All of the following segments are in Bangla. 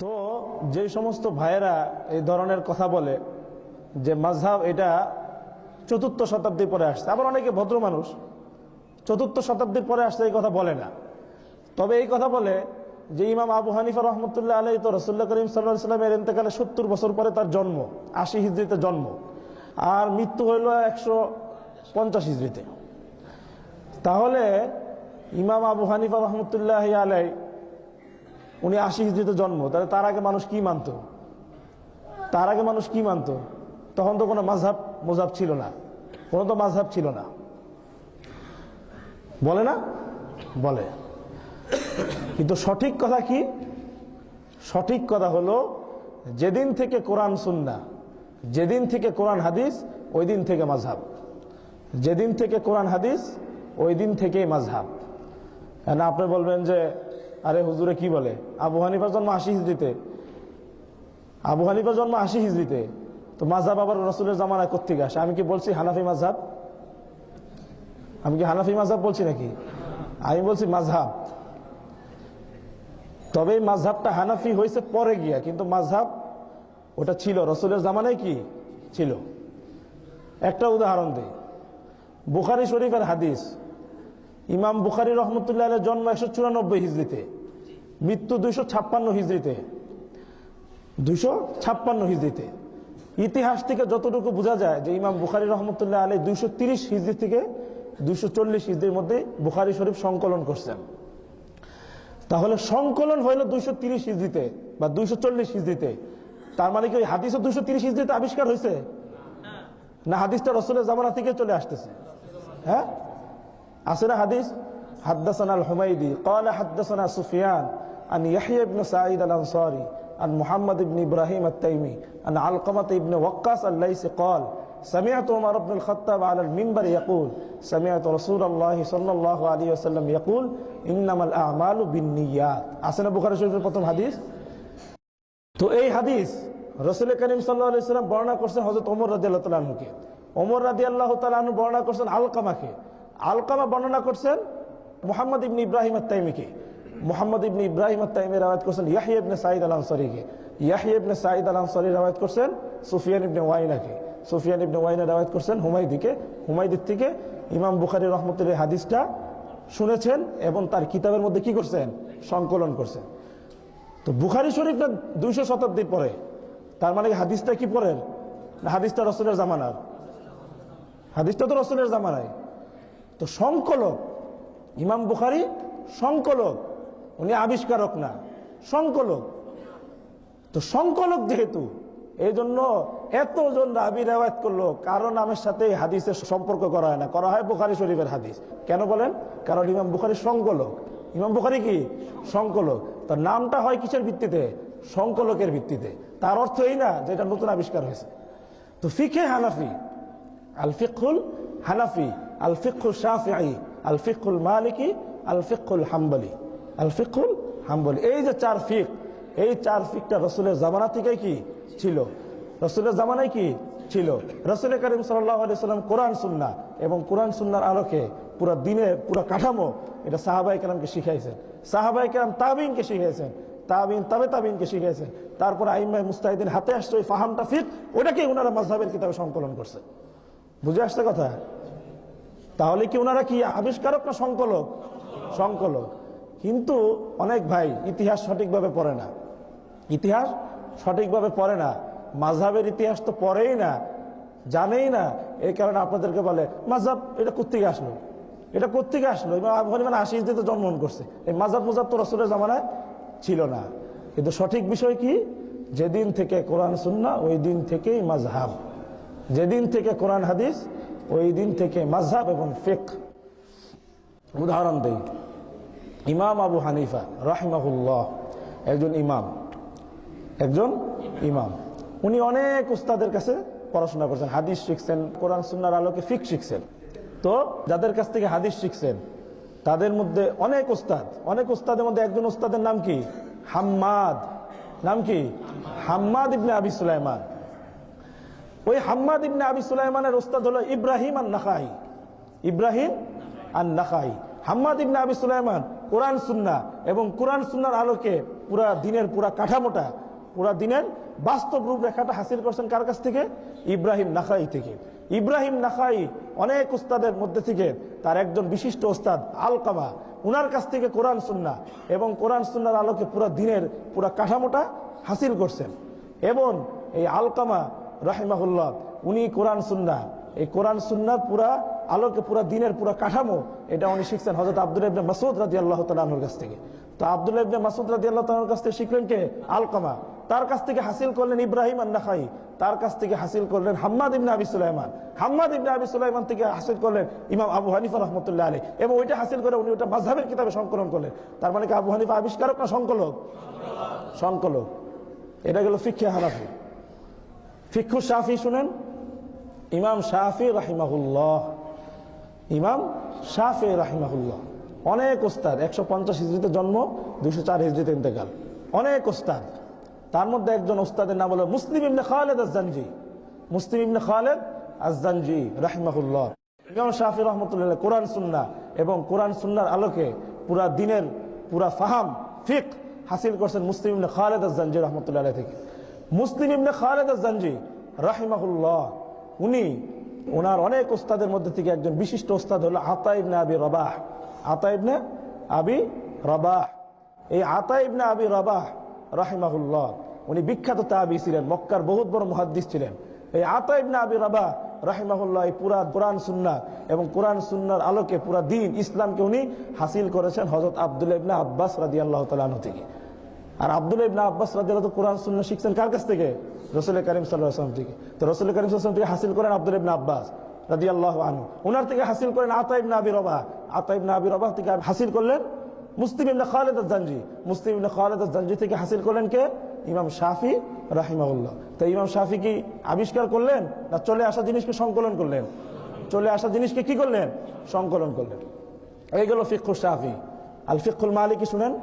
তো যে সমস্ত ভাইয়েরা এই ধরনের কথা বলে যে মাঝহ এটা চতুর্থ শতাব্দী পরে আসছে। আবার অনেকে ভদ্র মানুষ চতুর্থ শতাব্দীর পরে আসছে এই কথা বলে না। তবে এই কথা বলে যে ইমাম আবু হানিফা রহমতুল্লাহ আলাই তো রসুল্লাহ করিম সাল্লাহ সাল্লামের এতেকালে সত্তর বছর পরে তার জন্ম, আশি হিজড়িতে জন্ম। আর মৃত্যু হইল একশো পঞ্চাশ হিজড়িতে। তাহলে ইমাম আবু হানিফা রহমতুল্লাহ আলাই উনি আশি হিজড়িতে জন্ম। তাহলে তার আগে মানুষ কি মানত? তার আগে মানুষ কি মানত? তখন তো কোনো মাঝহাব মোজাব ছিল না। কোনো তো মাঝহাব ছিল না। বলে না? বলে। কিন্তু সঠিক কথা কি? সঠিক কথা হলো, যেদিন থেকে কোরআন সুন্না যেদিন থেকে কোরআন হাদিস ওই দিন থেকে মাঝহাব। যেদিন থেকে কোরআন হাদিস ওই দিন থেকেই মাঝহাব। না আপনি বলবেন যে, আরে হুজুরে কি বলে? আবু হানিফার জন্ম আশি হিজড়িতে। আবু হানিফার জন্ম আশি হিজড়িতে। তো মাঝহাব আবার রসুলের জামানায় কোথেকে আসে। আমি কি বলছি হানাফি মাঝহাব আমি কি হানাফি মাঝহাব বলছি নাকি? আমি বলছি মাঝহাব তবে এই মাঝহাবটা হানাফি হয়েছে পরে গিয়া, কিন্তু মাঝহাব ওটা ছিল। রসুলের জামানায় কি? ছিল। একটা উদাহরণ দিই। বুখারি শরীফের হাদিস, ইমাম বুখারি রহমতুল্লাহ জন্ম একশো চুরানব্বই হিজড়িতে, মৃত্যু দুইশো ছাপ্পান্ন হিজড়িতে, দুইশো ছাপ্পান্ন হিজড়িতে। ইতিহাস থেকে যতটুকু বোঝা যায় যে ইমাম বুখারি রহমতুল্লাহ আলী দুইশো তিরিশ হিজড়ি থেকে দুইশো চল্লিশ হিজড়ির মধ্যে বুখারি শরীফ সংকলন করছেন। তাহলে সংকলন হইল দুইশো তিরিশ হিজড়িতে বা দুইশো চল্লিশ হিজড়িতে তার মানে কি ওই হাদিসও দুইশো তিরিশ হিজড়িতে আবিষ্কার হয়েছে না, হাদিসটা রসুলের জামানা থেকে চলে আসতেছে। হ্যাঁ? আছে না হাদিস? হাদ্দাসান আল হুমাইদি কলা হাদ্দাসানা সুফিয়ান আন ইয়াহিয়া ইবনে সাঈদ আল আনসারী عن محمد بن إبراهيم التيمي عن علقمة بن وقاص الليثي قال سمعت عمر بن الخطاب على المنبر يقول سمعت رسول الله صلى الله عليه وسلم يقول إنما الأعمال بالنيات আসেনা বুখারী শরীফের প্রথম হাদিস তো এই হাদিস রসুল করিম সাল্লাহ সাল্লাম বর্ণনা করছেন হজরত ওমর রাজি আল্লাহ তালুকে ওমর রাজি আল্লাহ তালু বর্ণনা করছেন আলকামাকে আলকামা বর্ণনা করছেন মোহাম্মদ ইবনি ইব্রাহিম তাইমিকে মোহাম্মদ ইবনি ইব্রাহিম তাইমি রাওয়াত করছেন ইয়াহিয়া ইবনে সাঈদ আল আনসারিকে ইয়াহিয়া ইবনে সাঈদ আল আনসারি রাওয়াত করছেন সুফিয়ান ইবনে ওয়াইনাকে। সুফিয়ান ইবনে ওয়াইনা রাওয়াত করছেন হুমাইদিকে হুমাইদির থেকে ইমাম বুখারি রহমতুল্লাহ হাদিসটা শুনেছেন এবং তার কিতাবের মধ্যে কি করছেন? সংকলন করছেন। তো বুখারি শরীফটা দুইশো শতাব্দীর পরে, তার মানে হাদিসটা কি পরের? না, হাদিসটা রসুলের জামানার? হাদিসটা তো রসুলের জামানায়। তো সংকলক, ইমাম বুখারি সংকলক উনি আবিষ্কারক না, সংকলক। তো সংকলক যেহেতু এই জন্য এতজন রাবি রেওয়ায়ত করল, কারও নামের সাথে হাদিসের সম্পর্ক করা হয় না। করা হয় বুখারি শরীফের হাদিস। কেন বলেন? কারণ ইমাম বুখারি সংকলক। ইমাম বুখারি কি? সংকলক। তার নামটা হয় কিসের ভিত্তিতে? সংকলকের ভিত্তিতে। তার অর্থ এই না যে এটা নতুন আবিষ্কার হয়েছে। তো ফিখে হানাফি, আল ফিকুল হানাফি, আল শাহি আল ফিকুল মালিকি, আল ফিকুল হাম্বলি। আল ফিকুল হাম্বলি। এই যে চার ফিক, এই চার ফিকটা রসুলের জামানা থেকে কি ছিল? রসুলের জামানায় কি ছিল? রসুল করিম সাল্লাম কোরআন সুন্না এবং কোরআন সুন্নার আলোকে পুরো দিনে পুরো কাঠামো এটা সাহাবাই কালামকে শিখাইছেন। সাহাবাই কালাম তাবিনকে শিখাইছেন। তাবিন তবে তাবিনকে শিখাইছেন। তারপর আইমাই মুস্তাহিদিন হাতে আসছে ওই ফাহামটা ফিক, ওটাকে ওনারা mazhabের কিতাবে সংকলন করছে। বুঝে আসছে কথা? তাহলে কি ওনারা কি আবিষ্কারক না সংকলক? সংকলক। কিন্তু অনেক ভাই ইতিহাস সঠিকভাবে পড়ে না। ইতিহাস সঠিকভাবে পড়ে না। মাঝহাবের ইতিহাস তো পড়েই না, জানেই না। এই কারণে আপনাদেরকে বলে, মাঝহাব এটা কোথেকে আসলো? এটা কোথেকে আসলো? মানে আশি ইঞ্চিতে জন্মগ্রহণ করছে। এই মাঝহাব মুজাব তো রসুলের জামানায় ছিল না। কিন্তু সঠিক বিষয় কি? যেদিন থেকে কোরআন সুন্না ওই দিন থেকেই মাঝহাব। যেদিন থেকে কোরআন হাদিস, ওই দিন থেকে মাঝহাব এবং ফেক উদাহরণ দেই। ইমাম আবু হানিফা, রাহমাহুল্লাহ, একজন ইমাম। একজন ইমাম। উনি অনেক উস্তাদের কাছে পড়াশোনা করছেন, হাদিস শিখছেন, কোরআন, সুন্নার আলোকে ফিক শিখছেন। তো যাদের কাছ থেকে হাদিস শিখছেন, তাদের মধ্যে অনেক উস্তাদ, অনেক উস্তাদের মধ্যে একজন উস্তাদের নাম কি? হাম্মাদ। নাম কি? হাম্মাদ ইবনে আবি সুলাইমান। ওই হাম্মাদ ইবনে আবি সুলাইমানের উস্তাদ হলো ইব্রাহিম আর নাখাই ইব্রাহিম আর নাখাই হাম্মাদ ইবনে আবি সুলাইমান কোরআন সুন্না এবং কোরআন সুন্নার আলোকে পুরা দিনের পুরা কাঠামোটা, পুরা দিনের বাস্তব রূপরেখাটা হাসিল করছেন কার কাছ থেকে? ইব্রাহিম নাখাই থেকে। ইব্রাহিম নাখাই অনেক উস্তাদের মধ্যে থেকে তার একজন বিশিষ্ট ওস্তাদ আলকামা, উনার কাছ থেকে কোরআন সুন্না এবং কোরআন সুন্নার আলোকে পুরা দিনের পুরা কাঠামোটা হাসিল করছেন। এবং এই আলকামা রাহিমাহুল্লাহ, উনি কোরআন সুন্না এই কোরআন সুন্নার পুরা আলোকে পুরা দিনের পুরা কাঠামো, এটা উনি শিখছেন হজরত আব্দুল ইবনে মাসুদ রাজি আল্লাহ তালুর কাছ থেকে। তো আব্দুল ইবনে মাসুদ রাজি আল্লাহ তালুর কাছ থেকে শিখলেন কে? আলকামা। তার কাছ থেকে হাসিল করলেন ইব্রাহিম আন্নাখাই। তার কাছ থেকে হাসিল করলেন হাম্মাদ ইবনে আবি সুলাইমান। হাম্মাদ ইবনে আবি সুলাইমান থেকে হাসিল করলেন ইমাম আবু হানিফা রহমতুল্লাহ আলী এবং ওইটা হাসিল করে উনি ওটা মাঝহাবের কিতাবে সংকলন করলেন। তার মানে কি আবু হানিফা আবিষ্কারক না সংকলক? সংকলক। এটা গেল ফিক্ষে হানাফি। ফিক্ষু শাফি শুনেন? ইমাম শাফি রাহিমাহুল্লাহ। ইমাম শাফি রাহিমাহুল্লাহ। অনেক ওস্তাদ, একশো পঞ্চাশ হিজড়িতে জন্ম, দুইশো চার হিজড়িতে ইন্তেকাল। অনেক ওস্তাদ। তার মধ্যে একজন ওস্তাদের নাম হলো মুসলিম ইবনে খালেদ আজানজি মুসলিম ইবনে খালেদ আজানজি রাহিমাহুল্লাহ। ইমাম শাফি রহমতুল্লাহ কোরআন সুন্না এবং কোরআন সুন্নার আলোকে পুরা দিনের পুরা ফাহাম, ফিক হাসিল করছেন মুসলিম ইবনে খালেদ আজানজি রহমতুল্লাহ থেকে। মুসলিম ইবনে খালেদ আজানজি রাহিমাহুল্লাহ, উনি ওনার অনেক ওস্তাদের মধ্যে থেকে একজন বিশিষ্ট ওস্তাদ হলো আতা ইবনে আবি রবাহ। আতা ইবনে আবি রবাহ। এই আতা ইবনে আবি রবাহ, রাহিমাহুল্লাহ, উনি বিখ্যাত তাবি ছিলেন, মক্কার বহুত বড় মুহাদ্দিস ছিলেন। এই আতা ইবনে আবি রবাহ, রাহিমাহুল্লাহ, এই পুরা কোরআন, সুন্না এবং কোরআন, সুন্নার আলোকে পুরা দিন ইসলামকে উনি হাসিল করেছেন হজরত আব্দুল ইবনে আব্বাস রাদি আল্লাহ থেকে। আর আব্দুল ইবনা আব্বাস রাদিয়াল্লাহু তো কোরআন সুন্নাহ শিখছেন কার কাছ থেকে? রসুল করিম ওয়াসাল্লাম থেকে। তো রসুল করিম ওয়াসাল্লাম থেকে হাসিল করেন আব্দুল ইবনা আব্বাস রাদিয়াল্লাহু আনহু। ওনার থেকে হাসিল করেন আতা ইবনে আবি রবাহ। আতা ইবনে রবাহ থেকে হাসিল করলেন মুসলিম ইবনে খালিদ আজ-জানজি। মুসলিম ইবনে খালিদ আজ-জানজি থেকে হাসিল করলেন কে? ইমাম শাফি রাহিমাহুল্লাহ। তো ইমাম শাফি কি আবিষ্কার করলেন না চলে আসা জিনিসকে সংকলন করলেন? চলে আসা জিনিসকে কি করলেন? সংকলন করলেন। এই গেল ফিকুল শাফি। আল ফিকুল মালিকি শুনেন?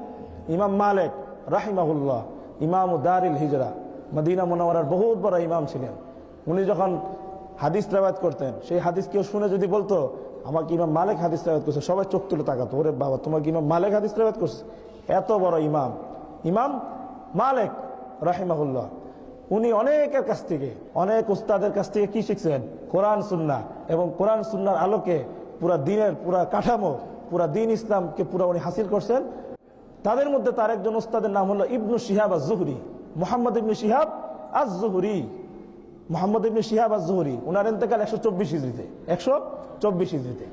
ইমাম মালিক রাহিমাহুল্লাহ, ইমাম দারিল হিজরা, মদিনা মোনাওয়ারার বহুত বড় ইমাম ছিলেন। উনি যখন হাদিস রেওয়ায়ত করতেন, সেই হাদিস কেউ শুনে যদি বলতো, আমাকে ইমাম মালিক হাদিস রেওয়ায়ত করছে সবাই চোখ তুলে তাকাতো, ওরে বাবা, তোমাকে ইমাম মালিক হাদিস রেওয়ায়ত করছে? এত বড় ইমাম। ইমাম মালিক রাহিমাহুল্লাহ। উনি অনেকের কাছ থেকে, অনেক উস্তাদের কাছ থেকে কি শিখছেন? কোরআন সুন্না এবং কোরআন সুন্নার আলোকে পুরা দিনের, পুরা কাঠামো, পুরা দিন ইসলামকে পুরা উনি হাসিল করছেন। তাদের মধ্যে তার একজন ওস্তাদের নাম হলো ইবনু শিহাব আজ জুহরি মোহাম্মদ ইবনু শিহাব আজ জুহরি মোহাম্মদ ইবনে শিহাব আজ জুহরি ওনার এতেকাল একশো চব্বিশ হিজড়িতে, একশো চব্বিশ হিজড়িতে।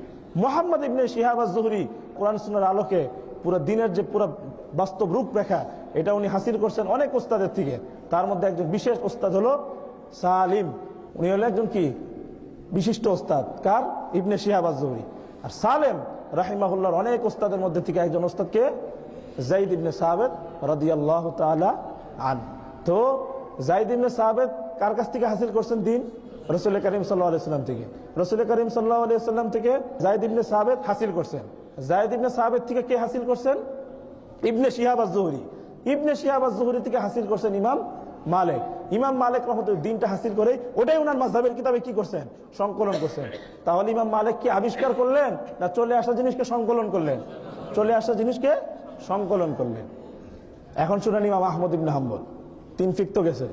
মোহাম্মদ ইবনে শিহাব আজ জুহরি কোরআন সুন্নার আলোকে পুরো দিনের যে পুরো বাস্তব রূপরেখা, এটা উনি হাসিল করছেন অনেক ওস্তাদের থেকে। তার মধ্যে একজন বিশেষ ওস্তাদ হলো সালিম। উনি হলো একজন কি? বিশিষ্ট ওস্তাদ। কার? ইবনে শিহাব আজ জুহরি আর সালেম রাহিমাহুল্লাহর অনেক ওস্তাদের মধ্যে থেকে একজন ওস্তাদকে জাইদ ইবনে সাবেদ রাদিয়াল্লাহ তাআলা আন তো জাইদ ইবনে সাবেদ কার কাছ থেকে হাসিল করছেন দিন? রসুল করিম সাল্লাহ সাল্লাম থেকে। রসুল করিম সাল্লাহ সাল্লাম থেকে জাইদ ইবনে সাবেদ হাসিল করছেন। জাইদ ইবনে সাবেদ থেকে কে হাসিল করছেন? ইবনে শিহাব আজ ইবনে শিহাব আজ থেকে হাসিল করছেন ইমাম মালিক। ইমাম মালিক রহমতুল দিনটা হাসিল করে ওটাই ওনার মাঝহের কিতাবে কি করছেন? সংকলন করছেন। তাহলে ইমাম মালিক কি আবিষ্কার করলেন? না চলে আসা জিনিসকে সংকলন করলেন? চলে আসা জিনিসকে সংকলন করলেন। এখন শুনেন ইমাম আহমদ ইবনে হাম্বল। তিন ফিক তো গেছে।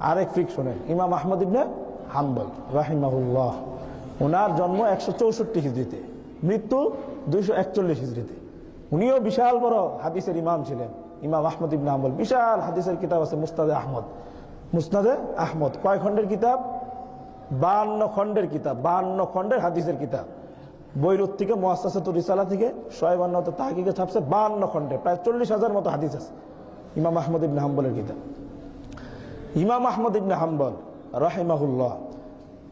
আরেক ফিক শোনেন। ইমাম আহমদ ইবনে হাম্বল, রাহিমাহুল্লাহ। ওনার জন্ম একশো চৌষট্টি হিজড়িতে। মৃত্যু দুইশো একচল্লিশ হিজড়িতে। উনিও বিশাল বড় হাদিসের ইমাম ছিলেন। ইমাম আহমদ ইবনে হাম্বল বিশাল হাদিসের কিতাব আছে মুস্তাদে আহমদ। মুস্তাদে আহমদ কয় খণ্ডের কিতাব? বান্ন খণ্ডের কিতাব, বান্ন খণ্ডের হাদিসের কিতাব। বৈরুত থেকে মোয়াসাতুর রিসালা থেকে শোয়েবান্ন তাহাকিকে ছাপছে বান্ন খণ্ডে, প্রায় চল্লিশ হাজার মতো হাদিস আছে। ইমাম আহমদ ইবনে হাম্বলের কিতাব। ইমাম আহমদ ইবনে হাম্বল, রাহিমাহুল্লাহ,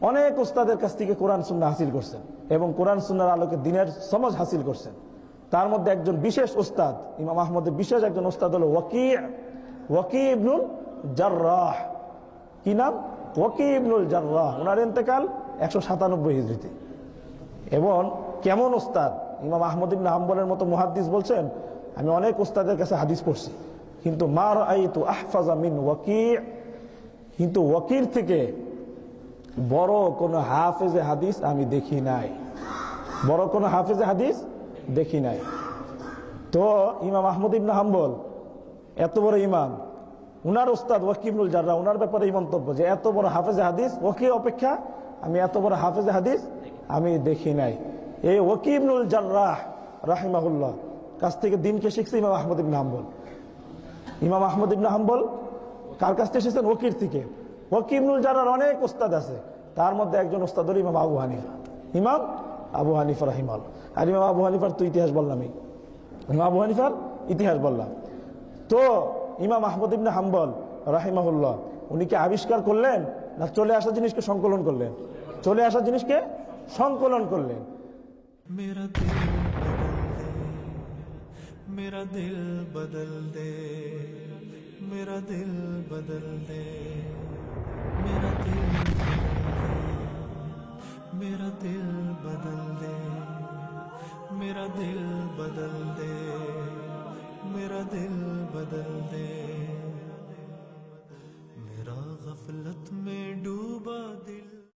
অনেক উস্তাদের কাছ থেকে কোরআন সুন্না হাসিল করছেন এবং কোরআন সুন্নার আলোকে দিনের সমাজ হাসিল করছেন। তার মধ্যে একজন বিশেষ উস্তাদ, ইমাম আহমদের বিশেষ একজন উস্তাদ হলো ওয়াকি ওয়াকি ইবনুল জার্রাহ। কি নাম? ওয়াকি ইবনুল জার্রাহ। ওনার ইন্তেকাল একশো সাতানব্বই হিজড়িতে। এবং কেমন ওস্তাদ? ইমাম আহমদ ইবনে হাম্বলের মতো মুহাদ্দিস বলছেন, আমি অনেক ওস্তাদের কাছে হাদিস পড়ছি, কিন্তু মার আই তু মিন ওয়াকি। কিন্তু ওয়াকির থেকে বড় কোন হাফেজে হাদিস আমি দেখি নাই। বড় কোন হাফেজে হাদিস দেখি নাই। তো ইমাম আহমদ ইবনে হাম্বল, এত বড় ইমাম, উনার ওস্তাদ ওয়াকিবুল জাররা, উনার ব্যাপারে এই মন্তব্য যে, এত বড় হাফেজে হাদিস ওকে অপেক্ষা আমি এত বড় হাফেজে হাদিস আমি দেখি নাই। এই ওকিবনুল জার্রাহ রাহিমাহুল্লাহ, কাছ থেকে দিনকে শিখছে ইমাম আহমদ ইবনে হাম্বল। ইমাম আহমদ ইবনে হাম্বল কার কাছ থেকে এসেছেন ওকির থেকে। ওকিবনুল জারার অনেক ওস্তাদ আছে। তার মধ্যে একজন ওস্তাদ হল ইমাম আবু হানিফা। ইমাম আবু হানিফা রাহিমাল। আর ইমাম আবু হানিফার তো ইতিহাস বললামই ইমাম আবু হানিফার ইতিহাস বললাম। তো ইমাম আহমদ ইবনে হাম্বল রাহিমাহুল্লাহ, উনি কি আবিষ্কার করলেন না চলে আসা জিনিসকে সংকলন করলেন? চলে আসা জিনিসকে সংকলন করলেন मेरा दिल बदल दे मेरा दिल बदल दे मेरा दिल बदल दे मेरा दिल बदल दे मेरा दिल बदल दे मेरा दिल बदल दे मेरा गफलत में